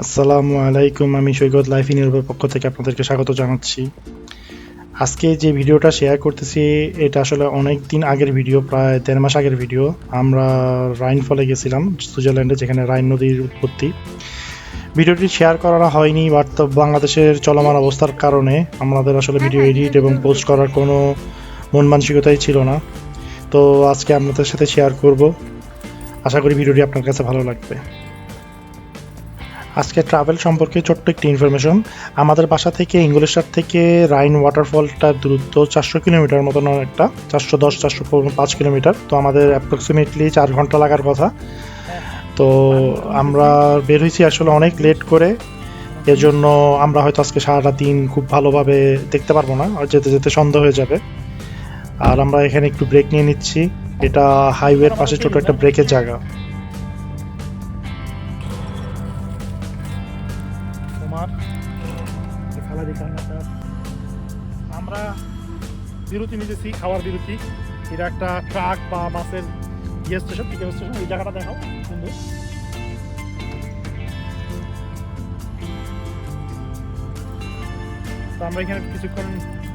আসসালামু আলাইকুম আমি সৈকত লাইফ ইন পক্ষ থেকে আপনাদেরকে স্বাগত জানাচ্ছি। আজকে যে ভিডিওটা শেয়ার করতেছি এটা আসলে অনেক দিন আগের ভিডিও প্রায় দেড় মাস আগের ভিডিও। আমরা রাইন ফলে গেছিলাম সুইজারল্যান্ডে যেখানে রাইন নদীর উৎপত্তি। ভিডিওটি শেয়ার করা হয়নি বাট তো বাংলাদেশের চলমান অবস্থার কারণে আমাদের আসলে ভিডিও এডিট এবং পোস্ট করার কোনো মন মানসিকতাই ছিল না। তো আজকে আপনাদের সাথে শেয়ার করব। আশা করি ভিডিওটি আপনার কাছে ভালো লাগবে। আজকে ট্রাভেল সম্পর্কে ছোট্ট একটি ইনফরমেশন আমাদের বাসা থেকে, ইংলিশার থেকে রাইন ওয়াটারফলটার দূরত্ব চারশো কিলোমিটার মতন একটা, চারশো দশ, চারশো পাঁচ কিলোমিটার। তো আমাদের অ্যাপ্রক্সিমেটলি চার ঘণ্টা লাগার কথা। তো আমরা বের হয়েছি আসলে অনেক লেট করে। এজন্য আমরা হয়তো আজকে সারাটা দিন খুব ভালোভাবে দেখতে পারব না, আর যেতে যেতে সন্ধ্যা হয়ে যাবে। আর আমরা এখানে একটু ব্রেক নিয়ে নিচ্ছি। এটা হাইওয়ের পাশে ছোট একটা ব্রেকের জায়গা। বিরতি নিতেছি, খাওয়ার বিরতি। এটা একটা ট্রাক বা বাসের ইয়ে স্টেশন পিকআপ স্টেশন এই জায়গাটা দেখাও সুন্দর আমরা এখানে কিছুক্ষণ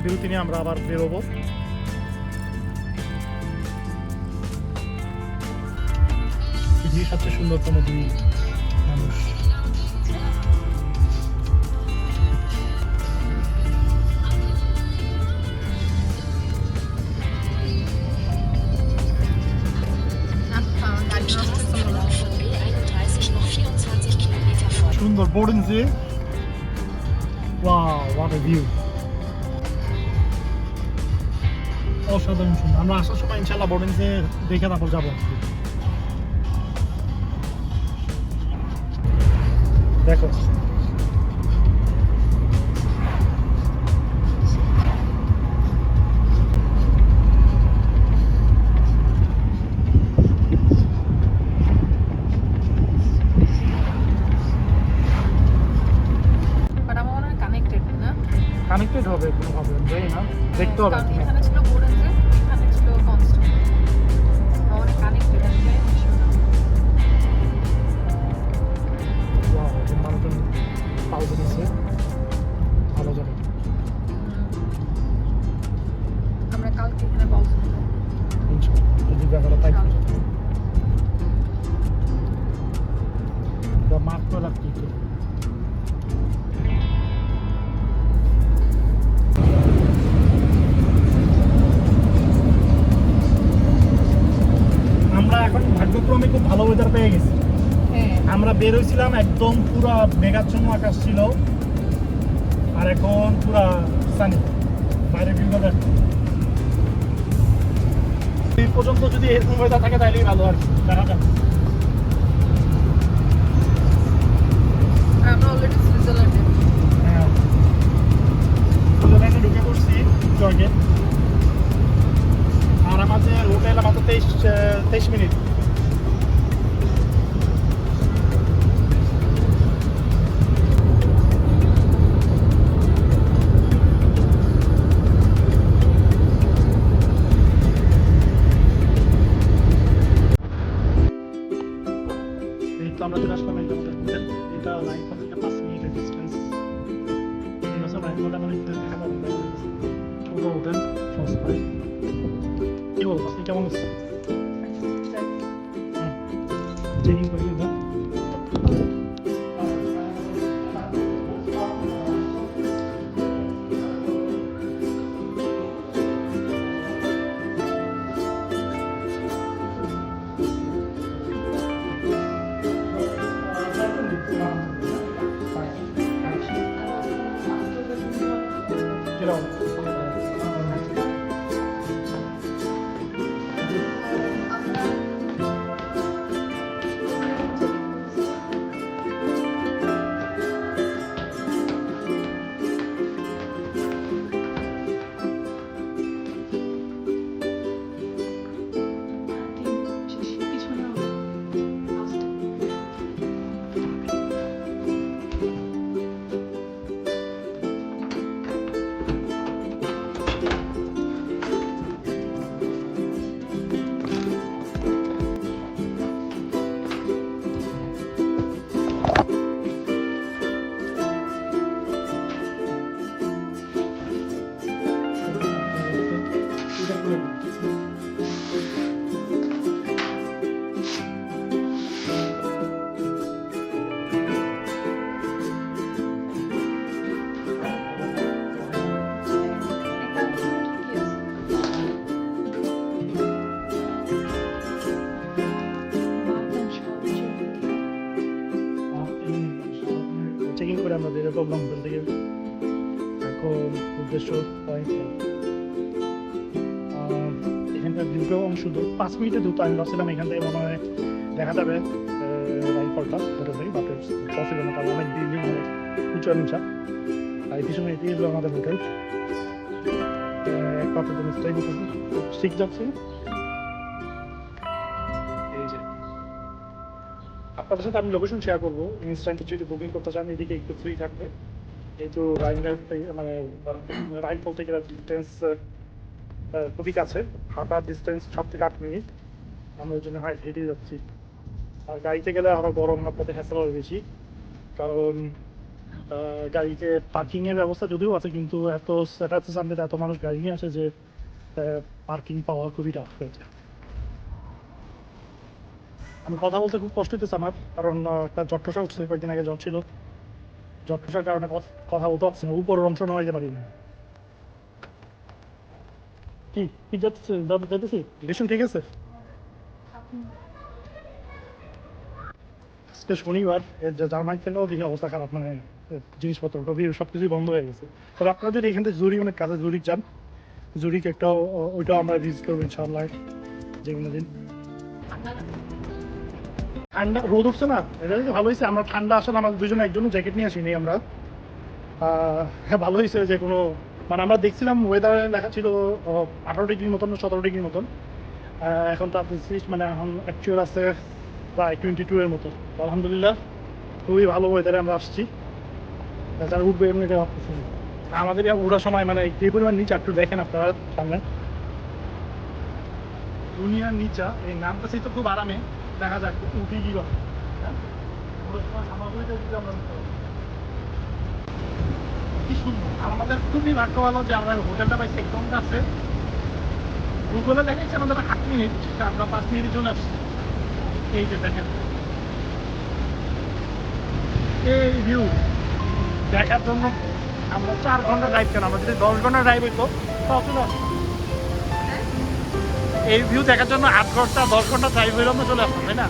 বিরতি নিয়ে আমরা আবার বেরোবো। পৃথিবীর সবচেয়ে সুন্দরতম দুই মানুষ সুন্দর বোর্ডিং যে। ওয়াও হোয়াট এ ভিউ অসাধারণ সুন্দর। আমরা আসার সময় ইনশাল্লাহ বোর্ডিং যে দেখে তারপর যাব। দেখো। হবে কোনো প্রবলেম তাই না? দেখতে হবে মেঘাচ্ছন্ন আকাশ ছিল। আর এখন পুরা সানি বাইরে ভিউটা দেখ। এই পর্যন্ত যদি এরকম ওয়েদার থাকে তাহলেই ভালো আর দেখা যাক। আমরা অলরেডি সুইজারল্যান্ডে হ্যাঁ। সুইজারল্যান্ডে ঢুকে পড়ছি জর্গে আর আমাদের হোটেল আমাদের তেইশ তেইশ মিনিট। করলাম হোটেল থেকে এখন উদ্দেশ্য পয়েন্ট এখানকার ভিউটাও অনেক সুন্দর পাঁচ মিনিটে দুটো আমি ভাবছিলাম এখান থেকে মনে হয় দেখা যাবে উঁচু নিচা আর পিছনে এটি আমাদের হোটেল এক ঠিক যাচ্ছি। আপনাদের সাথে আমি লোকেশন শেয়ার করব। ইনস্ট্যান্ট যদি বুকিং করতে চান, এদিকে একটু ফ্রি থাকবে। যেহেতু রাইন মানে রাইনফল থেকে ডিস্টেন্স খুবই কাছে। হাঁটার ডিস্টেন্স সাত থেকে আট মিনিট আমরা ওই জন্য হেঁটে যাচ্ছি। আর গাড়িতে গেলে আরও গরম, আপনাদের হ্যাসেল হবে বেশি। কারণ গাড়িতে পার্কিং এর ব্যবস্থা যদিও আছে, কিন্তু এত স্যাটারডে সানডেতে এত মানুষ গাড়ি নিয়ে আসে যে পার্কিং পাওয়া খুবই টাফ হয়ে যায়। আমি কথা বলতে খুব কষ্ট হইতেছে আমার, কারণ একটা জট্টসা উঠছে কয়েকদিন আগে জ্বর ছিল। জট্টসার কারণে কথা- বলতে পারছি না, উপরের অংশ নয় যেতে পারি কি কি যাচ্ছে? যেতেছি রিলেশন ঠিক আছে? আজকে শনিবার জার্মানি থেকেও দিকে অবস্থা খারাপ মানে জিনিসপত্র, টবি সব কিছুই বন্ধ হয়ে গেছে। তবে আপনারা যদি এখান থেকে জুরি অনেক কাজে জুরিক যান। জুরিক একটা ওইটাও আমরা ভিজিট করব ইনশাআল্লাহ যে কোনো দিন। ঠান্ডা, রোদ উঠছে না? এটা কিন্তু ভালো হয়েছে। আমরা ঠান্ডা আসলে আমাদের দুজনে একজনও জ্যাকেট নিয়ে আসিনি আমরা। হ্যাঁ ভালো হয়েছে যে কোনো মানে আমরা দেখছিলাম ওয়েদারে লেখা ছিল আঠারো ডিগ্রির মতন, সতেরো ডিগ্রির মতন। এখন তো আপনি মানে এখন অ্যাকচুয়াল আছে প্রায় টোয়েন্টি টু এর মতো। আলহামদুলিল্লাহ, খুবই ভালো ওয়েদারে আমরা আসছি। যারা উঠবে এমনি আমাদের ইয়া সময় মানে যে পরিমাণ নিচে, একটু দেখেন আপনারা সামনে। দুনিয়ার নিচা, এই নামটা সেই তো খুব আরামে। দেখা যাক উঠি কি আমরা কি সুন্দর। আমাদের খুবই ভাগ্য ভালো যে আমরা হোটেলটা পাইছি, একদম কাছে। গুগলে দেখাচ্ছে আমাদের আট মিনিট আমরা পাঁচ মিনিটে চলে আসছি। এই যে দেখেন। এই ভিউ দেখার জন্য আমরা চার ঘণ্টা ড্রাইভ কেন আমরা যদি দশ ঘণ্টা ড্রাইভ হইতো, তাও চলে। এই ভিউ দেখার জন্য আট ঘণ্টা দশ ঘণ্টা টাইম হইলাম চলে আসলাম তাই না?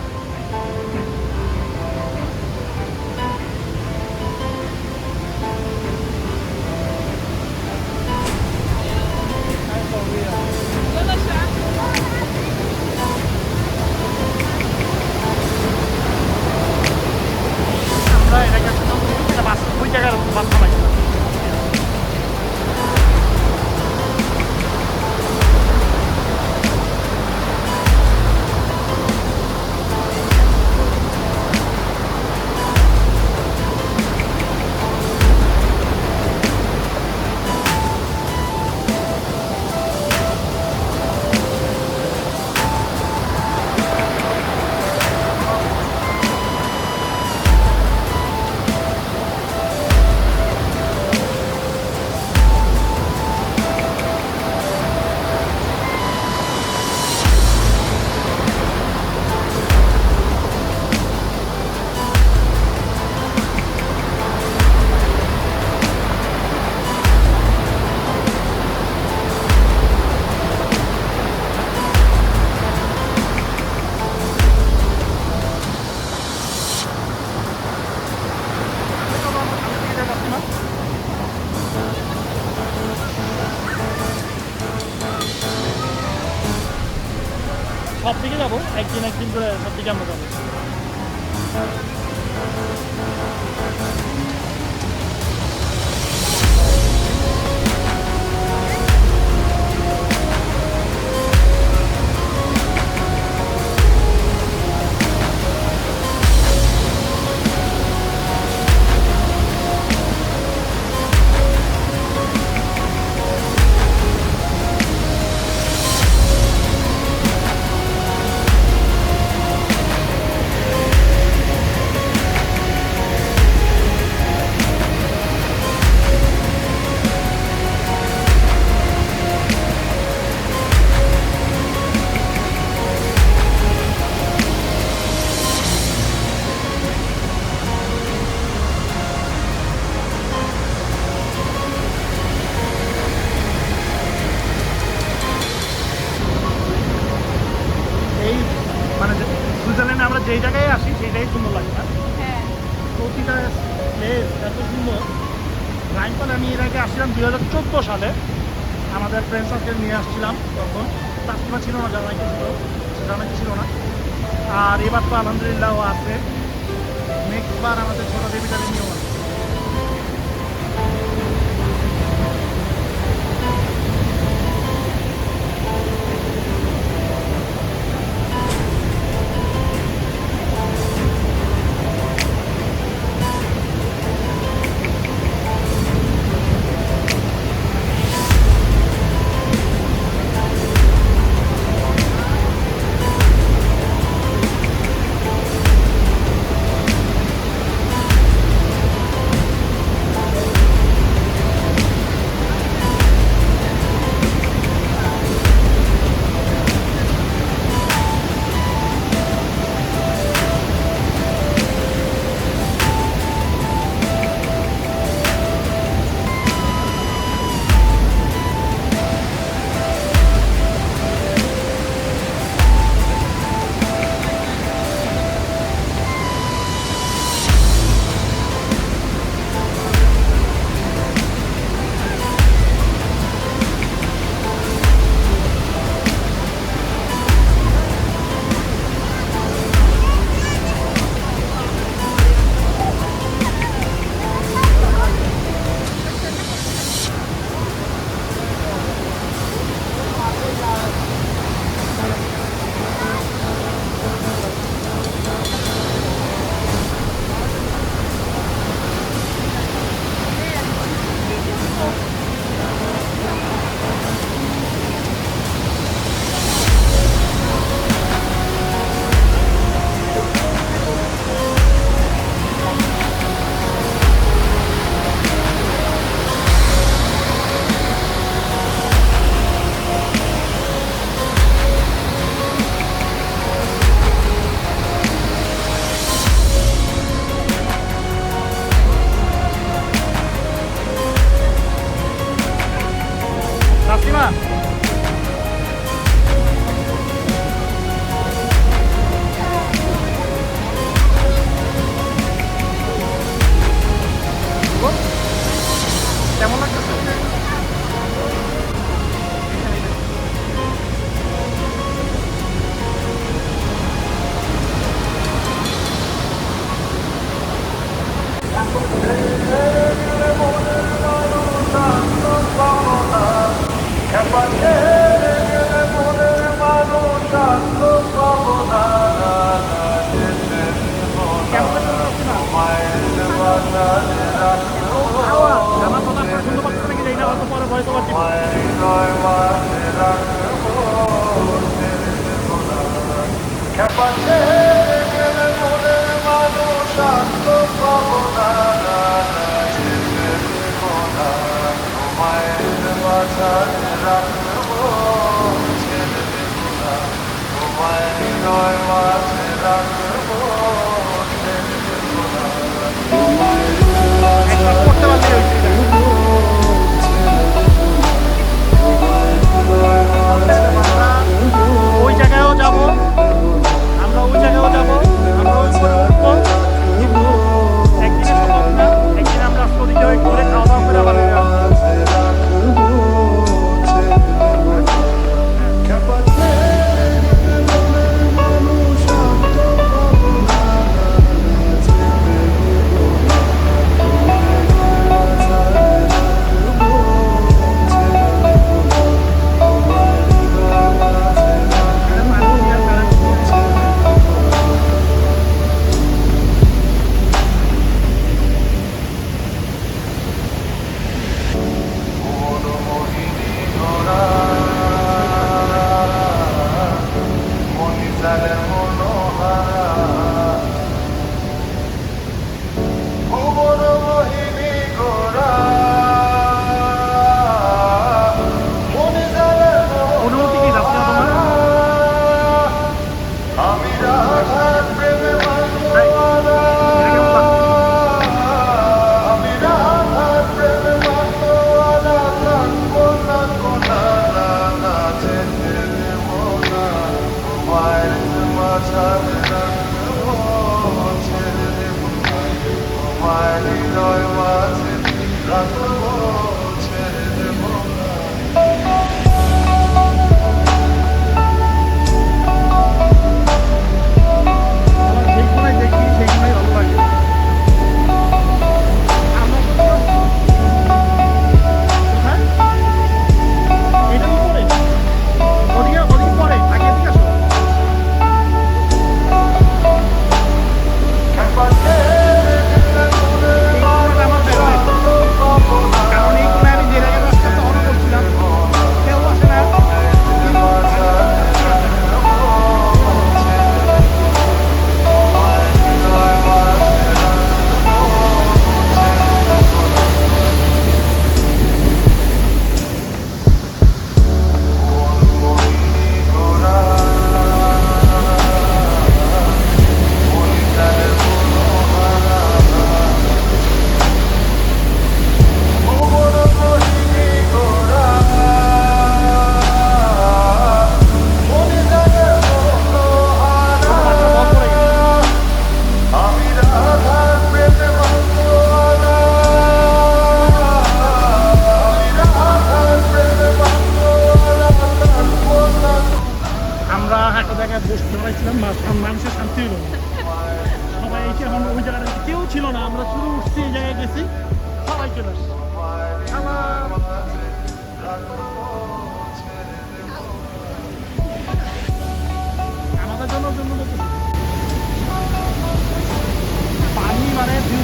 সব দিকে যাব একদিন একদিন করে সব দিকে আমরা যাব। আর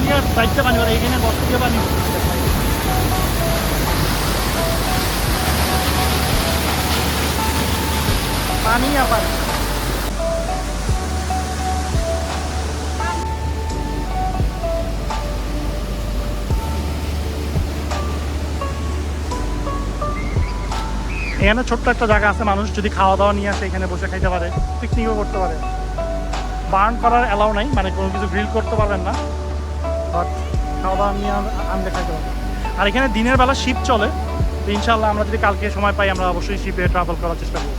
পানি এখানে পানি পানি পানি। এখানে ছোট্ট একটা জায়গা আছে, মানুষ যদি খাওয়া দাওয়া নিয়ে আসে, এখানে বসে খাইতে পারে পিকনিকও করতে পারে। বার্ন করার অ্যালাউ নাই মানে কোনো কিছু গ্রিল করতে পারবেন না। বাট খাওয়া দাওয়া নিয়ে খাইতে পারবেন আর এখানে দিনের বেলা শিপ চলে, তো ইনশাল্লাহ আমরা যদি কালকে সময় পাই, আমরা অবশ্যই শিপে ট্রাভেল করার চেষ্টা করব।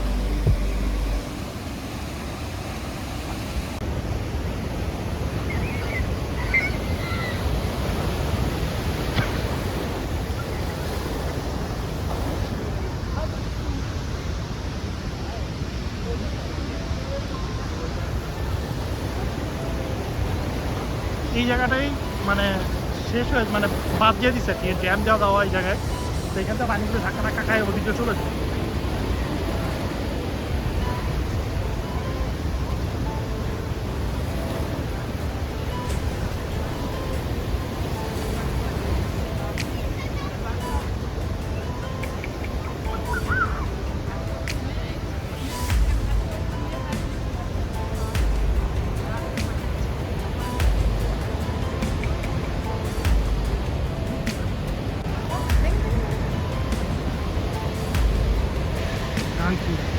এই জায়গাটাই মানে শেষ হয়ে মানে বাদ দিয়ে দিচ্ছে জ্যাম দেওয়া দেওয়া এই জায়গায়। তো এখান থেকে পানিগুলো ধাক্কা ধাক্কা খায়, ওদিকে চলেছে ಕಾಣ್ತಿದೆ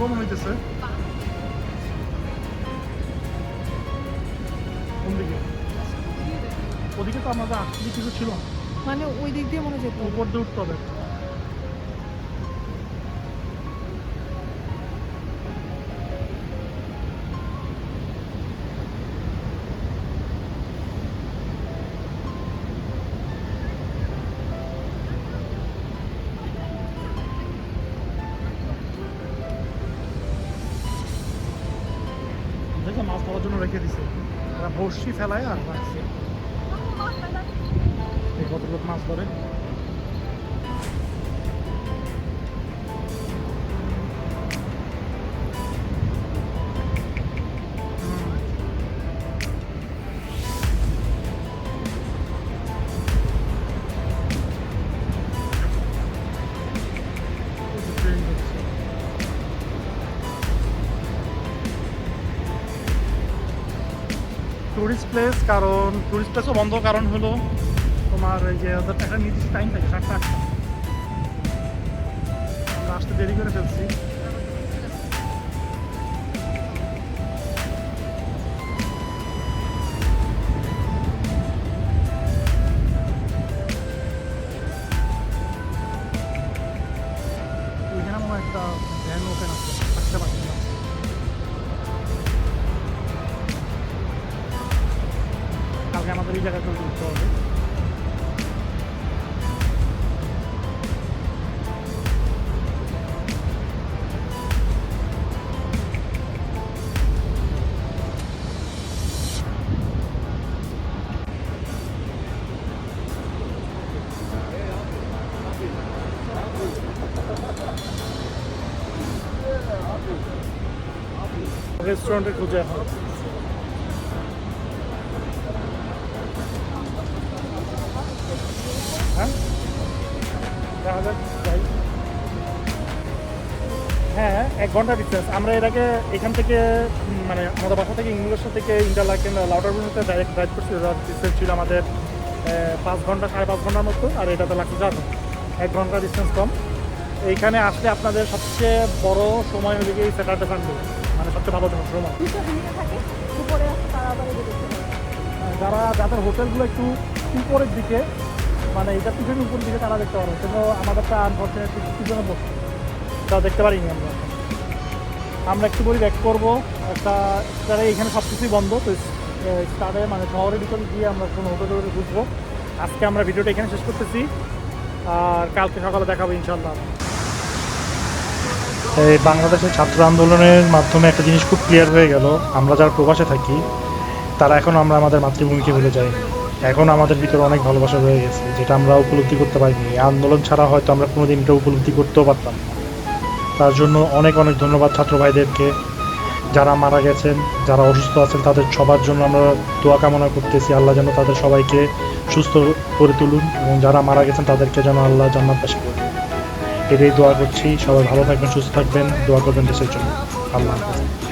মনে হইতেছে। কোন দিকে? ওদিকে তো আমাদের আসলে কিছু ছিল মানে ওই দিক দিয়ে মনে যেত উপর দিয়ে উঠতে হবে। দেখে মাছ ধরার জন্য রেখে দিছে। বর্ষি ফেলায় আর রাখছে এই কত লোক মাছ ধরে? প্লেস কারণ টুরিস্ট প্লেসও বন্ধ, কারণ হলো তোমার এই যে ওদের একটা নির্দিষ্ট টাইম থাকে সাতটা আটটা আসতে দেরি করে ফেলছি। রেস্টুরেন্টে খুঁজে এখন। হ্যাঁ? দেখা যাক, যাই। হ্যাঁ এক ঘণ্টা ডিস্টেন্স আমরা এর আগে এখান থেকে মানে আমাদের বাসা থেকে ইংলিশের থেকে ইন্টারলাকেন পর্যন্ত ডাইরেক্ট ড্রাইভ করছি ডিস্টেন্স ছিল আমাদের পাঁচ ঘণ্টা, সাড়ে পাঁচ ঘণ্টার মতো, আর এটাতে লাগছে চার এক ঘণ্টা ডিস্টেন্স কম। এইখানে আসলে আপনাদের সবচেয়ে বড় সময় হলে গিয়ে স্যাটারডে সানডে সবচেয়ে ভালো সময় উপরে যারা যাদের হোটেলগুলো একটু উপরের দিকে মানে এটা পিছনে উপরের দিকে তারা দেখতে পারবে কিন্তু আমাদেরটা আনফর্চুনেটলি পিছনে বসে। তা দেখতে পারিনি আমরা। আমরা একটু করে ব্যাক করব। একটা তারা এখানে সব কিছুই বন্ধ তো স্টারে মানে শহরের ভিতরে গিয়ে আমরা কোনো হোটেলে বুঝব আজকে আমরা ভিডিওটা এখানে শেষ করতেছি। আর কালকে সকালে দেখাবো ইনশাল্লাহ এই বাংলাদেশের ছাত্র আন্দোলনের মাধ্যমে একটা জিনিস খুব ক্লিয়ার হয়ে গেল। আমরা যারা প্রবাসে থাকি, তারা এখন আমরা আমাদের মাতৃভূমিকে ভুলে যাই। এখন আমাদের ভিতরে অনেক ভালোবাসা রয়ে গেছে, যেটা আমরা উপলব্ধি করতে পারিনি। আন্দোলন ছাড়া হয়তো আমরা কোনোদিন এটা উপলব্ধি করতেও পারতাম তার জন্য অনেক অনেক ধন্যবাদ ছাত্র ভাইদেরকে। যারা মারা গেছেন, যারা অসুস্থ আছেন, তাদের সবার জন্য আমরা দোয়া কামনা করতেছি। আল্লাহ যেন তাদের সবাইকে সুস্থ করে তুলুন এবং যারা মারা গেছেন, তাদেরকে যেন আল্লাহ জান্নাতবাসী করে দেন। এটাই দোয়া করছি। সবাই ভালো থাকবেন সুস্থ থাকবেন। দোয়া করবেন দেশের জন্য। আল্লাহ হাফেজ।